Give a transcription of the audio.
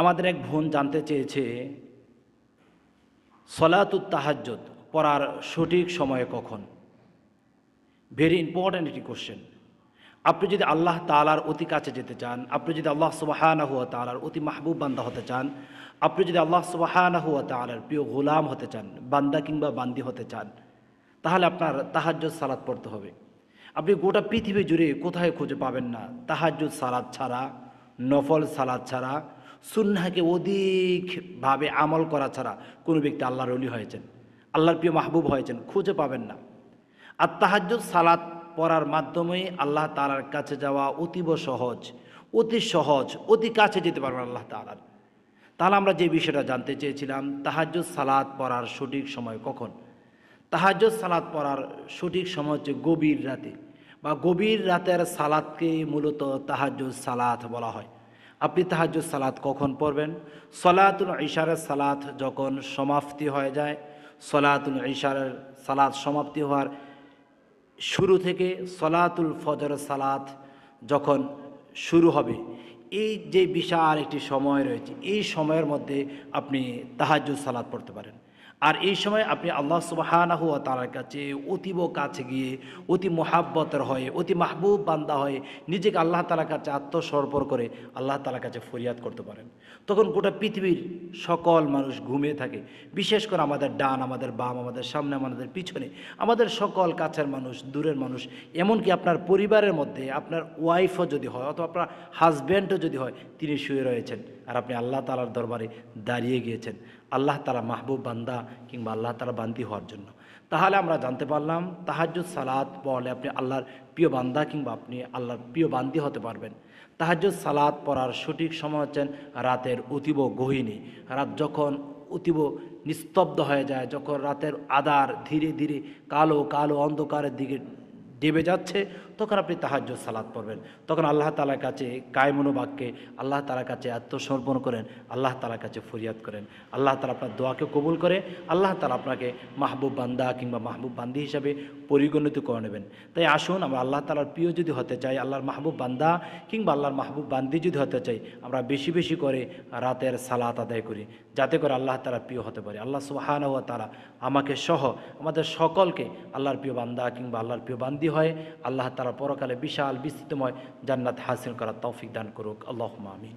আমাদের এক বোন জানতে চেয়েছে, সলাতুত তাহাজ্জুদ, পড়ার সঠিক সময়ে কখন? ভেরি ইম্পর্ট্যান্ট একটি কোশ্চেন আপনি যদি আল্লাহ তালার অতি কাছে যেতে চান, আপনি যদি আল্লাহ সুবাহানা হুয়া তালার অতি মাহবুব বান্দা হতে চান, আপনি যদি আল্লাহ সুবাহানা হুয়া তালার প্রিয় গোলাম হতে চান, বান্দা কিংবা বান্দি হতে চান, তাহলে আপনার তাহাজ্জুদ সালাদ পড়তে হবে। আপনি গোটা পৃথিবী জুড়ে কোথায় খুঁজে পাবেন না? তাহাজ্জুদ সালাদ ছাড়া, নফল সালাদ ছাড়া সুন্নাহকে অধিকভাবে আমল করা ছাড়া কোনো ব্যক্তি আল্লাহর অলি হয়েছেন, আল্লাহর প্রিয় মাহবুব হয়েছেন, খুঁজে পাবেন না। আর তাহাজ্জুদ, সালাত পড়ার মাধ্যমেই আল্লাহ তালার কাছে যাওয়া অতীব সহজ, অতি সহজ, অতি কাছে যেতে পারবেন আল্লাহ তালার তাহলে আমরা যে বিষয়টা জানতে চেয়েছিলাম, তাহাজ্জুদ, সালাত পড়ার সঠিক সময় কখন? তাহাজ্জুদ, সালাত পড়ার সঠিক সময় হচ্ছে গভীর রাতে। বা গভীর রাতের সালাদকে মূলত তাহাজ্জুদ, সালাত বলা হয়। আপনি তাহাজ সালাত কখন পড়বেন? সলাতুল ইশারের সালাত যখন সমাপ্তি হয়ে যায়, সলাতুল ইশারের সালাত সমাপ্তি হওয়ার শুরু থেকে সলাতুল ফজর সালাত যখন শুরু হবে, এই যে বিশাল একটি সময় রয়েছে, এই সময়ের মধ্যে আপনি তাহাজ্জুদ সালাত পড়তে পারেন। আর এই সময় আপনি আল্লাহ সুবাহানাহু তালার কাছে অতীব কাছে গিয়ে অতি মোহাব্বতের হয়ে, অতি মাহবুব বান্দা হয়ে নিজেকে আল্লাহ তালার কাছে আত্মসমর্পণ করে আল্লাহ তালার কাছে ফরিয়াদ করতে পারেন। তখন গোটা পৃথিবীর সকল মানুষ ঘুমিয়ে থাকে। বিশেষ করে আমাদের ডান, আমাদের বাম, আমাদের সামনে, আমাদের পিছনে, আমাদের সকল কাছের মানুষ, দূরের মানুষ, এমনকি আপনার পরিবারের মধ্যে আপনার ওয়াইফও যদি হয় অথবা আপনার হাজব্যান্ডও যদি হয়, তিনি শুয়ে রয়েছেন। আর আপনি আল্লাহ তালার দরবারে দাঁড়িয়ে গিয়েছেন। আল্লাহ তালা মাহবুব বান্দা কিংবা আল্লাহ তালা বান্দি হওয়ার জন্য। তাহলে আমরা জানতে পারলাম, তাহাজ্জুদ সালাত পড়লে আপনি আল্লাহর প্রিয় বান্দা কিংবা আপনি আল্লাহর প্রিয় বান্দি হতে পারবেন। তাহাজ্জুদ সালাত পড়ার সঠিক সময় হচ্ছেন রাতের অতীব গহিনী। রাত যখন অতীব নিস্তব্ধ হয়ে যায়, যখন রাতের আদার ধীরে ধীরে কালো কালো অন্ধকারের দিকে ডেবে যাচ্ছে, তখন আপনি তাহাজ্জুদ, সালাত পড়বেন। তখন আল্লাহ তালার কাছে কায়মনো বাক্যে, আল্লাহ তালার কাছে আত্মসমর্পণ করেন, আল্লাহ তালার কাছে ফরিয়াদ করেন। আল্লাহ তালা আপনার দোয়াকে কবুল করে, আল্লাহ তালা আপনাকে মাহবুব বান্দা কিংবা মাহবুব বান্দি হিসাবে পরিগণিত করে নেবেন। তাই আসুন, আমরা আল্লাহ তালার প্রিয় যদি হতে চাই, আল্লাহর মাহবুব বান্দা কিংবা আল্লাহর মাহবুব বান্দি যদি হতে চাই, আমরা বেশি বেশি করে রাতের সালাত আদায় করি, যাতে করে আল্লাহ তালা প্রিয় হতে পারে। আল্লাহ সুবাহান তারা আমাকে সহ আমাদের সকলকে আল্লাহর প্রিয় বান্দা কিংবা আল্লাহর প্রিয় বান্দি হয় আল্লাহ তালা পরকালে বিশাল বিস্তৃতময় জান্নাত হাসিল করার তৌফিক দান করুক। আল্লাহ আমিন।